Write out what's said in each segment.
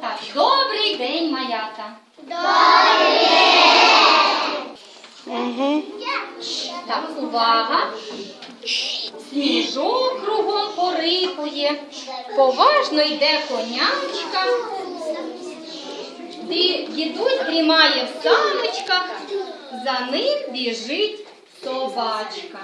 Так, добрий день, малята. Угу. Так, увага. Сніжок кругом порипує, поважно йде конячка. Ді- Дідусь дрімає в саночках, за ним біжить собачка.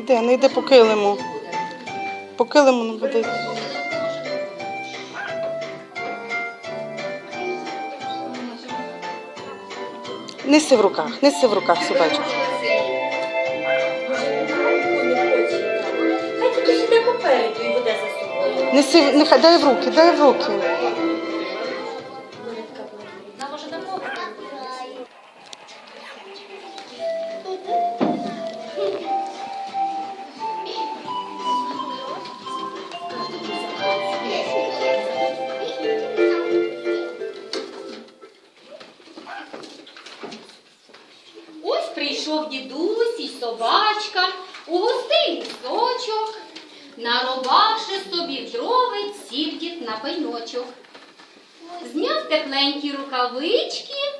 Йде, не йде по килиму. По килиму не буде. Неси в руках, неси в руках собачку. Хай тільки сюди попереду і буде за собою. Неси, нехай дай в руки, дай в руки. Прийшов дідусь і собачка у густий лісочок, нарубавши собі дровець, сів дід на пеньочок. Зняв тепленькі рукавички,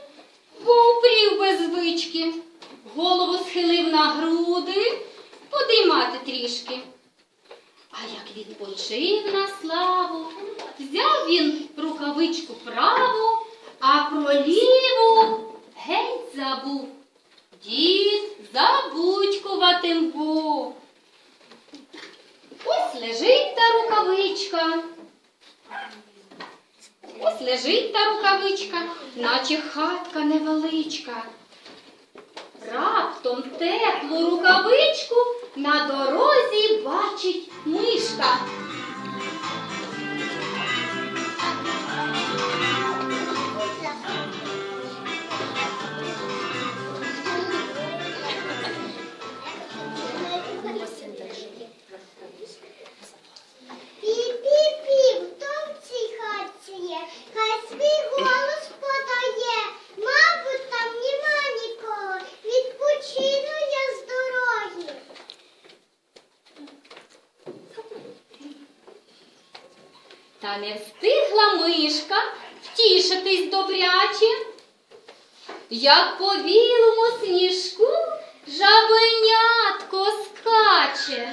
бо без звички, голову схилив на груди, подиймати трішки. А як відпочив на славу, взяв він рукавичку праву, а про ліву геть забув. Дід забудькуватим був. Ось лежить та рукавичка. Ось лежить та рукавичка, наче хатка невеличка. Раптом теплу рукавичку на дорозі бачить мишка. Та не встигла мишка втішитись добряче, як по білому сніжку жабенятко скаче.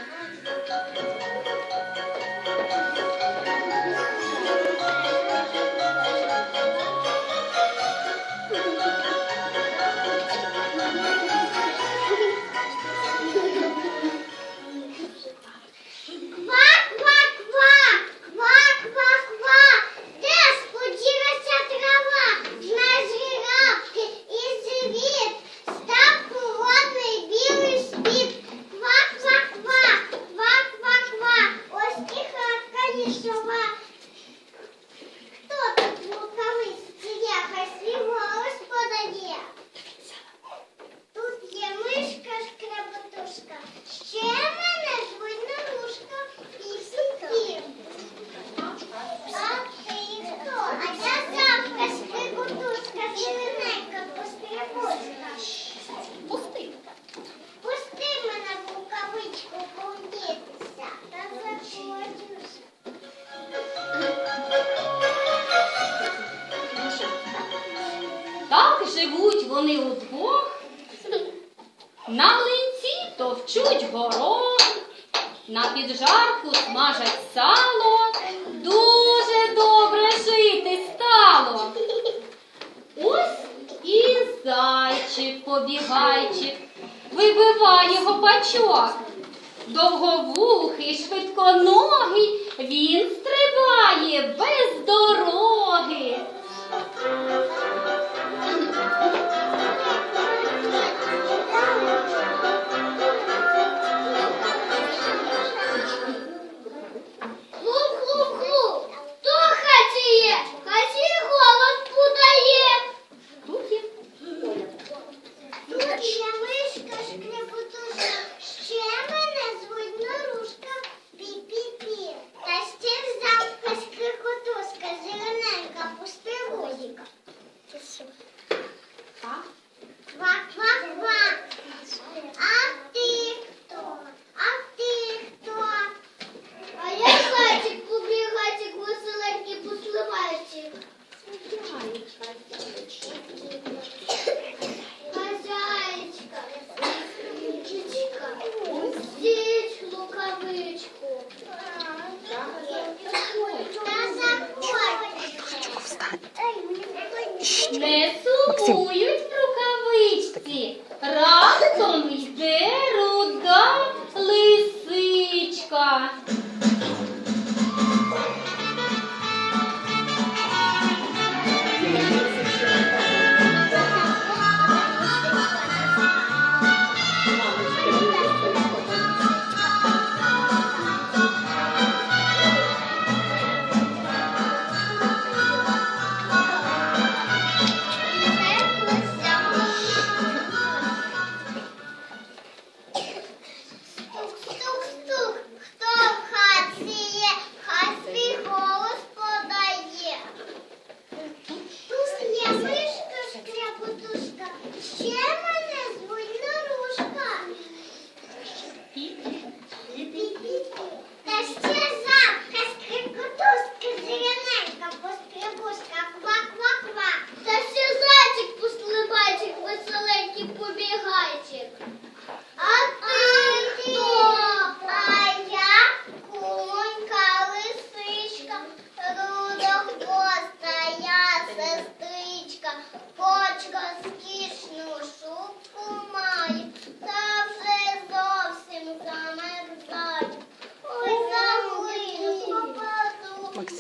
На піджарку смажать сало. Дуже добре жити стало. Ось і зайчик побігайчик, вибиває гопачок. Довговухий, швидконогий, він стрибає без дороги.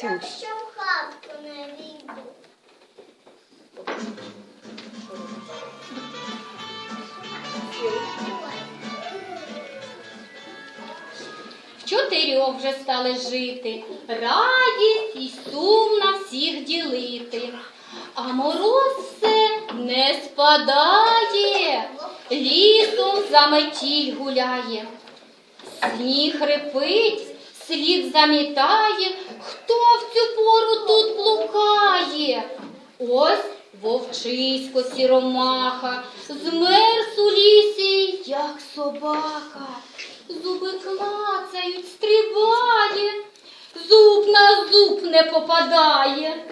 Максим. якщо в хатку не війду. В чотирьох вже стали жити, радість і сум на всіх ділити. А мороз все не спадає, лісом заметіль гуляє. Сніг репить, слід замітає, хто в цю пору тут блукає. Ось вовчисько сіромаха, змерз у лісі, як собака. Зуби клацають, стрибає, зуб на зуб не попадає.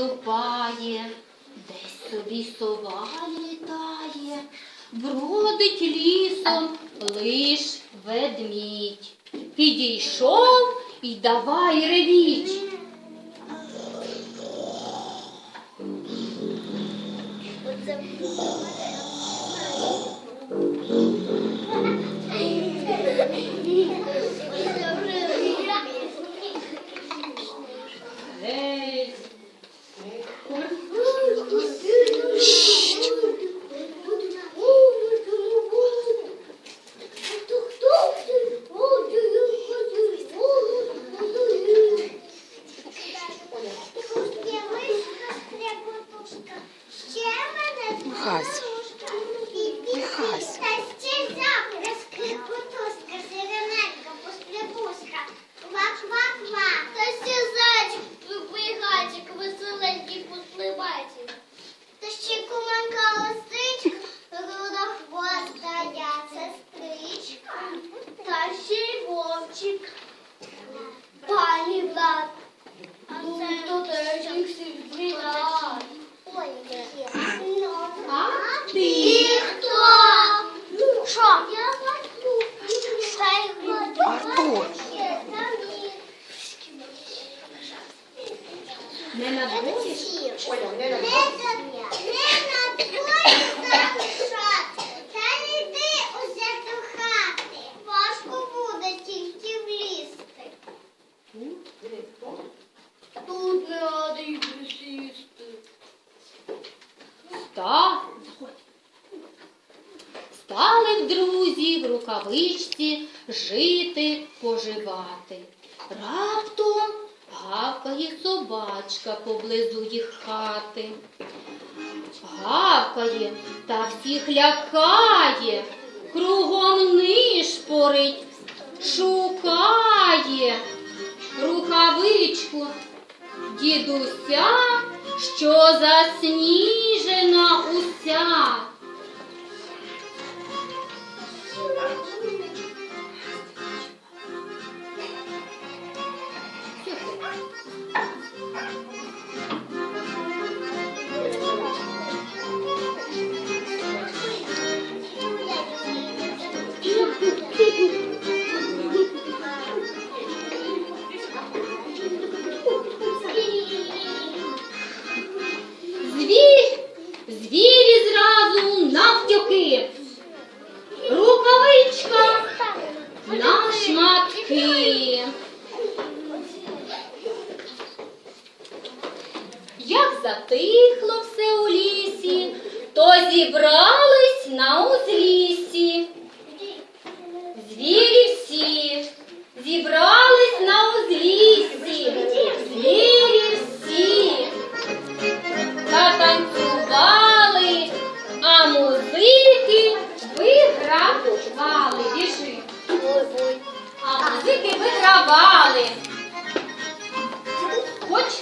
Наступає, десь собі сова літає, бродить лісом лиш ведмідь. Підійшов і давай ревіть. cars. Рукавичці жити, поживати. Раптом гавкає собачка поблизу їх хати. Гавкає та всіх лякає, кругом нишпорить, шукає рукавичку дідуся, що засніжена уся. Thank you. затихло все у лісі, то зібрались на узлісі. Звірі всі, зібрались на узлісі, звірі всі, Татанцювали, а музики вигравали. Біжи. А музики вигравали. Хоч